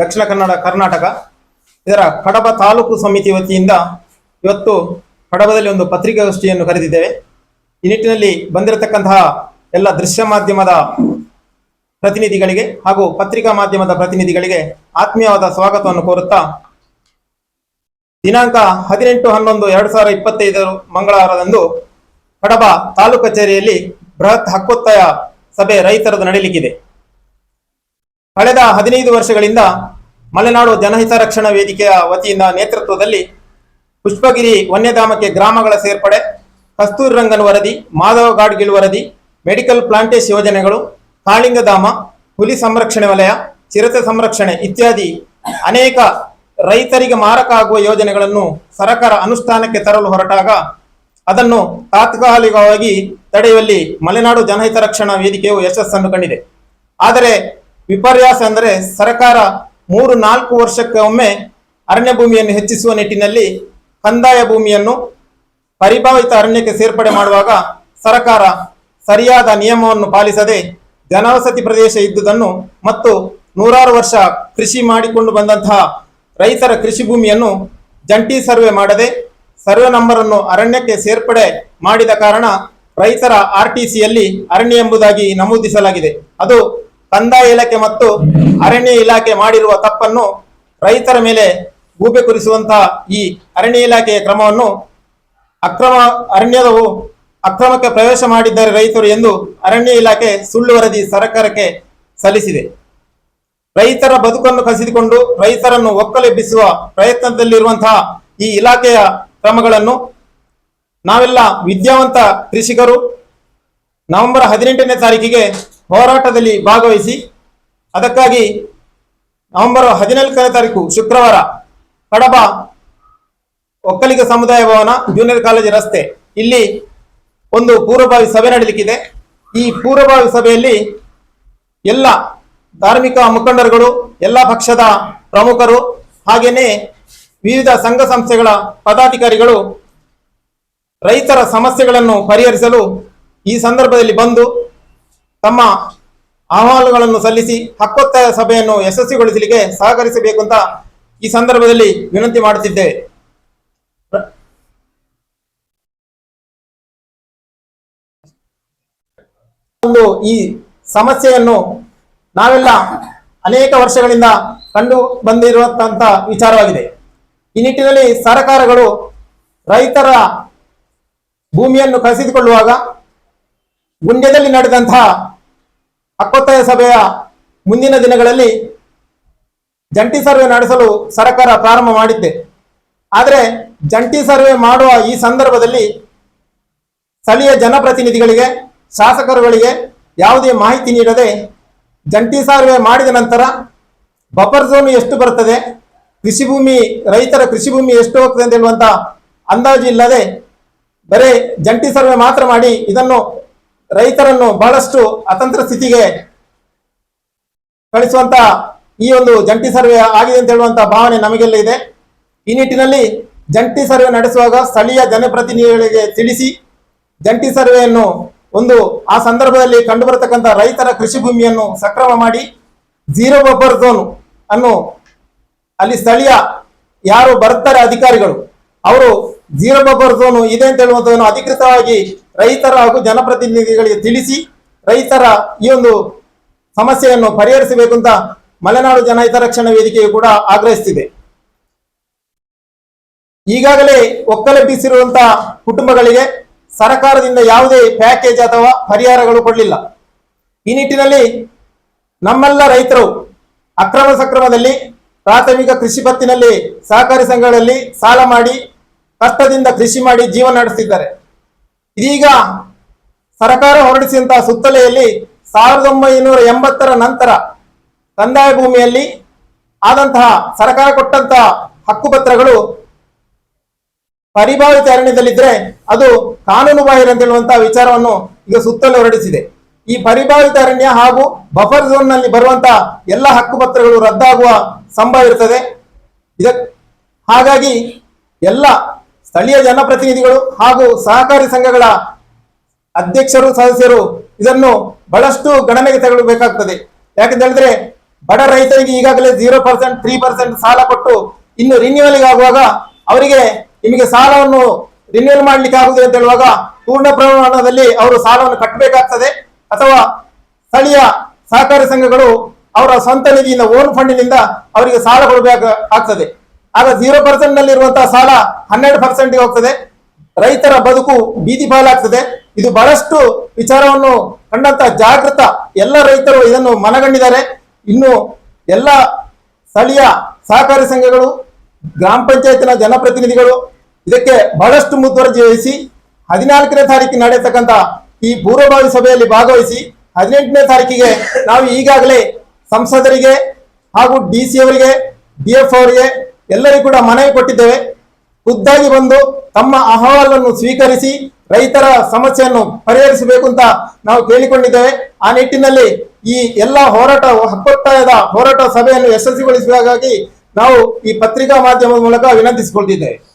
ದಕ್ಷಿಣ ಕನ್ನಡ, ಕರ್ನಾಟಕ, ಇದರ ಕಡಬ ತಾಲೂಕು ಸಮಿತಿ ವತಿಯಿಂದ ಇವತ್ತು ಕಡಬದಲ್ಲಿ ಒಂದು ಪತ್ರಿಕಾಗೋಷ್ಠಿಯನ್ನು ಕರೆದಿದ್ದೇವೆ. ಈ ನಿಟ್ಟಿನಲ್ಲಿ ಬಂದಿರತಕ್ಕಂತಹ ಎಲ್ಲ ದೃಶ್ಯ ಮಾಧ್ಯಮದ ಪ್ರತಿನಿಧಿಗಳಿಗೆ ಹಾಗೂ ಪತ್ರಿಕಾ ಮಾಧ್ಯಮದ ಪ್ರತಿನಿಧಿಗಳಿಗೆ ಆತ್ಮೀಯವಾದ ಸ್ವಾಗತವನ್ನು ಕೋರುತ್ತಾ, ದಿನಾಂಕ ಹದಿನೆಂಟು ಹನ್ನೊಂದು ಎರಡು ಸಾವಿರ ಇಪ್ಪತ್ತೈದು ಮಂಗಳವಾರದಂದು ಕಡಬ ತಾಲೂಕು ಕಚೇರಿಯಲ್ಲಿ ಬೃಹತ್ ಹಕ್ಕೊತ್ತಾಯ ಸಭೆ ರೈತರದು ನಡೆಯಲಿಕ್ಕಿದೆ. ಕಳೆದ ಹದಿನೈದು ವರ್ಷಗಳಿಂದ ಮಲೆನಾಡು ಜನಹಿತ ರಕ್ಷಣಾ ವೇದಿಕೆಯ ವತಿಯಿಂದ ನೇತೃತ್ವದಲ್ಲಿ ಪುಷ್ಪಗಿರಿ ವನ್ಯಧಾಮಕ್ಕೆ ಗ್ರಾಮಗಳ ಸೇರ್ಪಡೆ, ಕಸ್ತೂರಿ ರಂಗನ್ ವರದಿ ಮಾಧವ ಗಾಡ್ಗಿಲ್ ವರದಿ, ಮೆಡಿಕಲ್ ಪ್ಲಾಂಟೇಶ್ ಯೋಜನೆಗಳು, ಕಾಳಿಂಗಧಾಮ, ಹುಲಿ ಸಂರಕ್ಷಣೆ ವಲಯ, ಚಿರತೆ ಸಂರಕ್ಷಣೆ ಇತ್ಯಾದಿ ಅನೇಕ ರೈತರಿಗೆ ಮಾರಕ ಆಗುವ ಯೋಜನೆಗಳನ್ನು ಸರಕಾರ ಅನುಷ್ಠಾನಕ್ಕೆ ತರಲು ಹೊರಟಾಗ ಅದನ್ನು ತಾತ್ಕಾಲಿಕವಾಗಿ ತಡೆಯುವಲ್ಲಿ ಮಲೆನಾಡು ಜನಹಿತ ರಕ್ಷಣಾ ವೇದಿಕೆಯು ಯಶಸ್ಸನ್ನು ಕಂಡಿದೆ. ಆದರೆ ವಿಪರ್ಯಾಸ ಅಂದರೆ ಸರ್ಕಾರ ಮೂರು ನಾಲ್ಕು ವರ್ಷಕ್ಕೆ ಒಮ್ಮೆ ಅರಣ್ಯ ಭೂಮಿಯನ್ನು ಹೆಚ್ಚಿಸುವ ನಿಟ್ಟಿನಲ್ಲಿ ಕಂದಾಯ ಭೂಮಿಯನ್ನು ಪರಿಭಾವಿತ ಅರಣ್ಯಕ್ಕೆ ಸೇರ್ಪಡೆ ಮಾಡುವಾಗ ಸರ್ಕಾರ ಸರಿಯಾದ ನಿಯಮವನ್ನು ಪಾಲಿಸದೆ ಜನವಸತಿ ಪ್ರದೇಶ ಇದ್ದುದನ್ನು ಮತ್ತು ನೂರಾರು ವರ್ಷ ಕೃಷಿ ಮಾಡಿಕೊಂಡು ಬಂದಂತಹ ರೈತರ ಕೃಷಿ ಭೂಮಿಯನ್ನು ಜಂಟಿ ಸರ್ವೆ ಮಾಡದೆ ಸರ್ವೆ ನಂಬರನ್ನು ಅರಣ್ಯಕ್ಕೆ ಸೇರ್ಪಡೆ ಮಾಡಿದ ಕಾರಣ ರೈತರ ಆರ್ ಟಿ ಸಿಯಲ್ಲಿ ಅರಣ್ಯ ಎಂಬುದಾಗಿ ನಮೂದಿಸಲಾಗಿದೆ. ಅದು ಕಂದಾಯ ಇಲಾಖೆ ಮತ್ತು ಅರಣ್ಯ ಇಲಾಖೆ ಮಾಡಿರುವ ತಪ್ಪನ್ನು ರೈತರ ಮೇಲೆ ಗೂಬೆ ಕುರಿಸುವಂತಹ ಈ ಅರಣ್ಯ ಇಲಾಖೆಯ ಕ್ರಮವನ್ನು ಅಕ್ರಮ ಅರಣ್ಯದವು ಅಕ್ರಮಕ್ಕೆ ಪ್ರವೇಶ ಮಾಡಿದ್ದಾರೆ ರೈತರು ಎಂದು ಅರಣ್ಯ ಇಲಾಖೆ ಸುಳ್ಳು ವರದಿ ಸರ್ಕಾರಕ್ಕೆ ಸಲ್ಲಿಸಿದೆ. ರೈತರ ಬದುಕನ್ನು ಕಸಿದುಕೊಂಡು ರೈತರನ್ನು ಒಕ್ಕಲೆಬ್ಬಿಸುವ ಪ್ರಯತ್ನದಲ್ಲಿರುವಂತಹ ಈ ಇಲಾಖೆಯ ಕ್ರಮಗಳನ್ನು ನಾವೆಲ್ಲ ವಿದ್ಯಾವಂತ ಕೃಷಿಕರು ನವೆಂಬರ್ ಹದಿನೆಂಟನೇ ತಾರೀಕಿಗೆ ಹೋರಾಟದಲ್ಲಿ ಭಾಗವಹಿಸಿ ಅದಕ್ಕಾಗಿ ನವೆಂಬರ್ ಹದಿನಾಲ್ಕನೇ ತಾರೀಕು ಶುಕ್ರವಾರ ಕಡಬ ಒಕ್ಕಲಿಗ ಸಮುದಾಯ ಭವನ ಜೂನಿಯರ್ ಕಾಲೇಜ್ ರಸ್ತೆ. ಇಲ್ಲಿ ಒಂದು ಪೂರ್ವಭಾವಿ ಸಭೆ ನಡೀಲಿಕ್ಕಿದೆ. ಈ ಪೂರ್ವಭಾವಿ ಸಭೆಯಲ್ಲಿ ಎಲ್ಲ ಧಾರ್ಮಿಕ ಮುಖಂಡರುಗಳು, ಎಲ್ಲ ಪಕ್ಷದ ಪ್ರಮುಖರು ಹಾಗೆಯೇ ವಿವಿಧ ಸಂಘ ಸಂಸ್ಥೆಗಳ ಪದಾಧಿಕಾರಿಗಳು ರೈತರ ಸಮಸ್ಯೆಗಳನ್ನು ಪರಿಹರಿಸಲು ಈ ಸಂದರ್ಭದಲ್ಲಿ ಬಂದು ತಮ್ಮ ಅಹವಾಲುಗಳನ್ನು ಸಲ್ಲಿಸಿ ಹಕ್ಕೊತ್ತಾಯ ಸಭೆಯನ್ನು ಯಶಸ್ವಿಗೊಳಿಸಲಿಕ್ಕೆ ಸಹಕರಿಸಬೇಕು ಅಂತ ಈ ಸಂದರ್ಭದಲ್ಲಿ ವಿನಂತಿ ಮಾಡುತ್ತಿದ್ದೇವೆ ಒಂದು ಈ ಸಮಸ್ಯೆಯನ್ನು ನಾವೆಲ್ಲ ಅನೇಕ ವರ್ಷಗಳಿಂದ ಕಂಡು ಬಂದಿರುವಂತಹ ವಿಚಾರವಾಗಿದೆ. ಈ ನಿಟ್ಟಿನಲ್ಲಿ ಸರ್ಕಾರಗಳು ರೈತರ ಭೂಮಿಯನ್ನು ಕಸಿದುಕೊಳ್ಳುವಾಗ, ಗುಂಡ್ಯದಲ್ಲಿ ನಡೆದಂತಹ ಹಕ್ಕೊತ್ತಾಯ ಸಭೆಯ ಮುಂದಿನ ದಿನಗಳಲ್ಲಿ ಜಂಟಿ ಸರ್ವೆ ನಡೆಸಲು ಸರ್ಕಾರ ಪ್ರಾರಂಭ ಮಾಡಿದ್ದೆ. ಆದರೆ ಜಂಟಿ ಸರ್ವೆ ಮಾಡುವ ಈ ಸಂದರ್ಭದಲ್ಲಿ ಸ್ಥಳೀಯ ಜನಪ್ರತಿನಿಧಿಗಳಿಗೆ, ಶಾಸಕರುಗಳಿಗೆ ಯಾವುದೇ ಮಾಹಿತಿ ನೀಡದೆ ಜಂಟಿ ಸರ್ವೆ ಮಾಡಿದ ನಂತರ ಬಫರ್ ಝೋನ್ ಎಷ್ಟು ಬರ್ತದೆ, ಕೃಷಿ ಭೂಮಿ, ರೈತರ ಕೃಷಿ ಭೂಮಿ ಎಷ್ಟು ಹೋಗ್ತದೆ ಅಂತ ಹೇಳುವಂಥ ಅಂದಾಜು ಇಲ್ಲದೆ ಬರೀ ಜಂಟಿ ಸರ್ವೆ ಮಾತ್ರ ಮಾಡಿ ಇದನ್ನು ರೈತರನ್ನು ಬಹಳಷ್ಟು ಅತಂತ್ರ ಸ್ಥಿತಿಗೆ ಕಳಿಸುವಂತ ಈ ಒಂದು ಜಂಟಿ ಸರ್ವೆ ಆಗಿದೆ ಅಂತ ಹೇಳುವಂತ ಭಾವನೆ ನಮಗೆಲ್ಲ ಇದೆ. ಈ ನಿಟ್ಟಿನಲ್ಲಿ ಜಂಟಿ ಸರ್ವೆ ನಡೆಸುವಾಗ ಸ್ಥಳೀಯ ಜನಪ್ರತಿನಿಧಿಗಳಿಗೆ ತಿಳಿಸಿ ಜಂಟಿ ಸರ್ವೆಯನ್ನು ಒಂದು ಆ ಸಂದರ್ಭದಲ್ಲಿ ಕಂಡುಬರತಕ್ಕಂಥ ರೈತರ ಕೃಷಿ ಭೂಮಿಯನ್ನು ಸಕ್ರಮ ಮಾಡಿ ಜೀರೋ ಬಫರ್ ಝೋನ್ ಅನ್ನು ಅಲ್ಲಿ ಸ್ಥಳೀಯ ಯಾರು ಬರ್ತಾರೆ ಅಧಿಕಾರಿಗಳು, ಅವರು ಜೀರೋ ಬಫರ್ ಝೋನ್ ಇದೆ ಅಂತ ಹೇಳುವಂಥದ್ದನ್ನು ಅಧಿಕೃತವಾಗಿ ರೈತರ ಹಾಗೂ ಜನಪ್ರತಿನಿಧಿಗಳಿಗೆ ತಿಳಿಸಿ ರೈತರ ಈ ಒಂದು ಸಮಸ್ಯೆಯನ್ನು ಪರಿಹರಿಸಬೇಕು ಅಂತ ಮಲೆನಾಡು ಜನಹಿತ ರಕ್ಷಣಾ ವೇದಿಕೆಯು ಕೂಡ ಆಗ್ರಹಿಸುತ್ತಿದೆ. ಈಗಾಗಲೇ ಒಕ್ಕಲೆಬ್ಬಿಸಿರುವಂತಹ ಕುಟುಂಬಗಳಿಗೆ ಸರ್ಕಾರದಿಂದ ಯಾವುದೇ ಪ್ಯಾಕೇಜ್ ಅಥವಾ ಪರಿಹಾರಗಳು ಕೊಡಲಿಲ್ಲ. ಈ ನಿಟ್ಟಿನಲ್ಲಿ ನಮ್ಮೆಲ್ಲ ರೈತರು ಅಕ್ರಮ ಸಕ್ರಮದಲ್ಲಿ ಪ್ರಾಥಮಿಕ ಕೃಷಿ ಪತ್ತಿನಲ್ಲಿ ಸಹಕಾರಿ ಸಂಘಗಳಲ್ಲಿ ಸಾಲ ಮಾಡಿ, ಕಷ್ಟದಿಂದ ಕೃಷಿ ಮಾಡಿ ಜೀವನ ನಡೆಸುತ್ತಿದ್ದಾರೆ ಇದೀಗ ಸರ್ಕಾರ ಹೊರಡಿಸಿದಂತಹ ಸುತ್ತಲೆಯಲ್ಲಿ ಸಾವಿರದ ಒಂಬೈನೂರ ಎಂಬತ್ತರ ನಂತರ ಕಂದಾಯ ಭೂಮಿಯಲ್ಲಿ ಆದಂತಹ ಸರ್ಕಾರ ಕೊಟ್ಟಂತಹ ಹಕ್ಕುಪತ್ರಗಳು ಪರಿಭಾವಿತ ಅರಣ್ಯದಲ್ಲಿದ್ದರೆ ಅದು ಕಾನೂನು ಬಾಹಿರ ಅಂತ ಹೇಳುವಂತಹ ವಿಚಾರವನ್ನು ಈಗ ಸುತ್ತಲೂ ಹೊರಡಿಸಿದೆ. ಈ ಪರಿಭಾವಿತ ಅರಣ್ಯ ಹಾಗೂ ಬಫರ್ ಝೋನ್ನಲ್ಲಿ ಬರುವಂತಹ ಎಲ್ಲ ಹಕ್ಕುಪತ್ರಗಳು ರದ್ದಾಗುವ ಸಂಭವ ಇರ್ತದೆ. ಇದ ಹಾಗಾಗಿ ಎಲ್ಲ ಸ್ಥಳೀಯ ಜನಪ್ರತಿನಿಧಿಗಳು ಹಾಗೂ ಸಹಕಾರಿ ಸಂಘಗಳ ಅಧ್ಯಕ್ಷರು, ಸದಸ್ಯರು ಇದನ್ನು ಬಹಳಷ್ಟು ಗಣನೆಗೆ ತಗೊಳ್ಬೇಕಾಗ್ತದೆ. ಯಾಕಂತ ಹೇಳಿದ್ರೆ, ಬಡ ರೈತರಿಗೆ ಈಗಾಗಲೇ ಜೀರೋ ಪರ್ಸೆಂಟ್ ತ್ರೀ ಪರ್ಸೆಂಟ್ ಸಾಲ ಕೊಟ್ಟು ಇನ್ನು ರಿನ್ಯೂವಲ್ ಆಗುವಾಗ ಅವರಿಗೆ ನಿಮಗೆ ಸಾಲವನ್ನು ರಿನ್ಯೂವಲ್ ಮಾಡ್ಲಿಕ್ಕೆ ಆಗುದಿಲ್ಲ ಅಂತ ಹೇಳುವಾಗ ಪೂರ್ಣ ಪ್ರಮಾಣದಲ್ಲಿ ಅವರು ಸಾಲವನ್ನು ಕಟ್ಟಬೇಕಾಗ್ತದೆ. ಅಥವಾ ಸ್ಥಳೀಯ ಸಹಕಾರಿ ಸಂಘಗಳು ಅವರ ಸ್ವಂತ ನಿಧಿಯಿಂದ ಓನ್ ಫಂಡಿನಿಂದ ಅವರಿಗೆ ಸಾಲ ಕೊಡಬೇಕು ಆಗ್ತದೆ ಆಗ ಜೀರೋ ಪರ್ಸೆಂಟ್ನಲ್ಲಿ ಇರುವಂತಹ ಸಾಲ ಹನ್ನೆರಡು ಪರ್ಸೆಂಟ್ ಹೋಗ್ತದೆ. ರೈತರ ಬದುಕು ಬೀದಿ ಪಾಲಾಗ್ತದೆ. ಇದು ಬಹಳಷ್ಟು ವಿಚಾರವನ್ನು ಕಂಡಂತ ಜಾಗೃತ ಎಲ್ಲ ರೈತರು ಇದನ್ನು ಮನಗಂಡಿದ್ದಾರೆ. ಇನ್ನು ಎಲ್ಲ ಸ್ಥಳೀಯ ಸಹಕಾರಿ ಸಂಘಗಳು, ಗ್ರಾಮ ಪಂಚಾಯತಿನ ಜನಪ್ರತಿನಿಧಿಗಳು ಇದಕ್ಕೆ ಬಹಳಷ್ಟು ಮುತುವರ್ಜಿ ವಹಿಸಿ, ಹದಿನಾಲ್ಕನೇ ತಾರೀಕಿಗೆ ನಡೆಯತಕ್ಕಂತ ಈ ಪೂರ್ವಭಾವಿ ಸಭೆಯಲ್ಲಿ ಭಾಗವಹಿಸಿ, ಹದಿನೆಂಟನೇ ತಾರೀಕಿಗೆ ನಾವು ಈಗಾಗಲೇ ಸಂಸದರಿಗೆ ಹಾಗೂ ಡಿ ಸಿ ಅವರಿಗೆ ಡಿ ಎಫ್ ಅವರಿಗೆ ಎಲ್ಲರಿಗೂ ಕೂಡ ಮನವಿ ಕೊಟ್ಟಿದ್ದೇವೆ. ಖುದ್ದಾಗಿ ಬಂದು ತಮ್ಮ ಅಹವಾಲನ್ನು ಸ್ವೀಕರಿಸಿ ರೈತರ ಸಮಸ್ಯೆಯನ್ನು ಪರಿಹರಿಸಬೇಕು ಅಂತ ನಾವು ಕೇಳಿಕೊಂಡಿದ್ದೇವೆ. ಆ ನಿಟ್ಟಿನಲ್ಲಿ ಈ ಎಲ್ಲ ಹೋರಾಟ ಹಕ್ಕೊತ್ತಾಯದ ಹೋರಾಟ ಸಭೆಯನ್ನು ಯಶಸ್ವಿಗೊಳಿಸುವುದಾಗಿ ನಾವು ಈ ಪತ್ರಿಕಾ ಮಾಧ್ಯಮದ ಮೂಲಕ ವಿನಂತಿಸಿಕೊಳ್ತಿದ್ದೇವೆ.